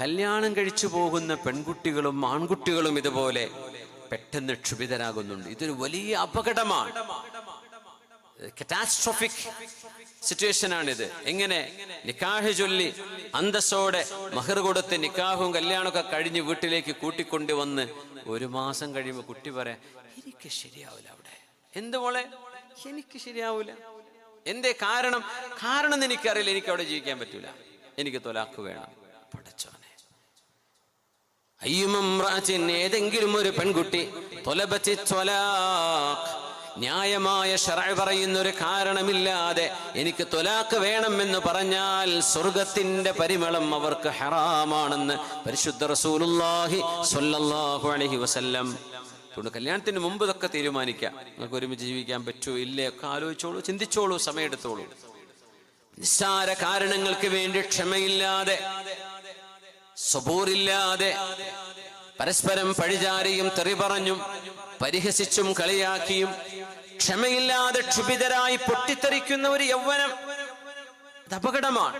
കല്യാണം കഴിച്ചു പോകുന്ന പെൺകുട്ടികളും ആൺകുട്ടികളും ഇതുപോലെ പെട്ടെന്ന് ക്ഷുഭിതരാകുന്നുണ്ട്. ഇതൊരു വലിയ അപകടമാണ്. കറ്റാസ്ട്രോഫിക് സിറ്റുവേഷൻ ആണിത്. എങ്ങനെ? നിക്കാഹ് ചൊല്ലി അന്തസ്സോടെ മഹർ കൊടുത്ത് നിക്കാഹും കല്യാണമൊക്കെ കഴിഞ്ഞ് വീട്ടിലേക്ക് കൂട്ടിക്കൊണ്ടുവന്ന് ഒരു മാസം കഴിയുമ്പോൾ കുട്ടി പറയാം എനിക്ക് ശരിയാവില്ല അവിടെ. എന്ത് മോളെ? എനിക്ക് ശരിയാവില്ല. എന്തേ? കാരണം? കാരണം എനിക്കറിയില്ല. എനിക്ക് അവിടെ ജീവിക്കാൻ പറ്റൂല. എനിക്ക് തൊലാക്ക് വേണം. അയ്യുമമ്രാച്ചിൻ ഏതെങ്കിലും ഒരു പെൺകുട്ടി ന്യായമായ ഷറ പറയുന്ന ഒരു കാരണമില്ലാതെ എനിക്ക് തൊലാക്ക് വേണമെന്ന് പറഞ്ഞാൽ സ്വർഗത്തിന്റെ പരിമളം അവർക്ക് ഹറാമാണെന്ന് പരിശുദ്ധ റസൂലുല്ലാഹി സൊല്ലാഹു അലഹി വസല്ലം. കല്യാണത്തിന് മുമ്പ് ഇതൊക്കെ തീരുമാനിക്കാം. നിങ്ങൾക്ക് ഒരുമിച്ച് ജീവിക്കാൻ പറ്റുമോ ഇല്ലേ? ഒക്കെ ആലോചിച്ചോളൂ ചിന്തിച്ചോളൂ സമയമെടുത്തോളൂ. നിസ്സാര കാരണങ്ങൾക്ക് വേണ്ടി ക്ഷമയില്ലാതെ സ്വബൂറില്ലാതെ പരസ്പരം പഴിചാരിയും തെറി പറഞ്ഞും പരിഹസിച്ചും കളിയാക്കിയും ക്ഷമയില്ലാതെ ക്ഷുഭിതരായി പൊട്ടിത്തെറിക്കുന്ന ഒരു യൗവനം. അത് അപകടമാണ്.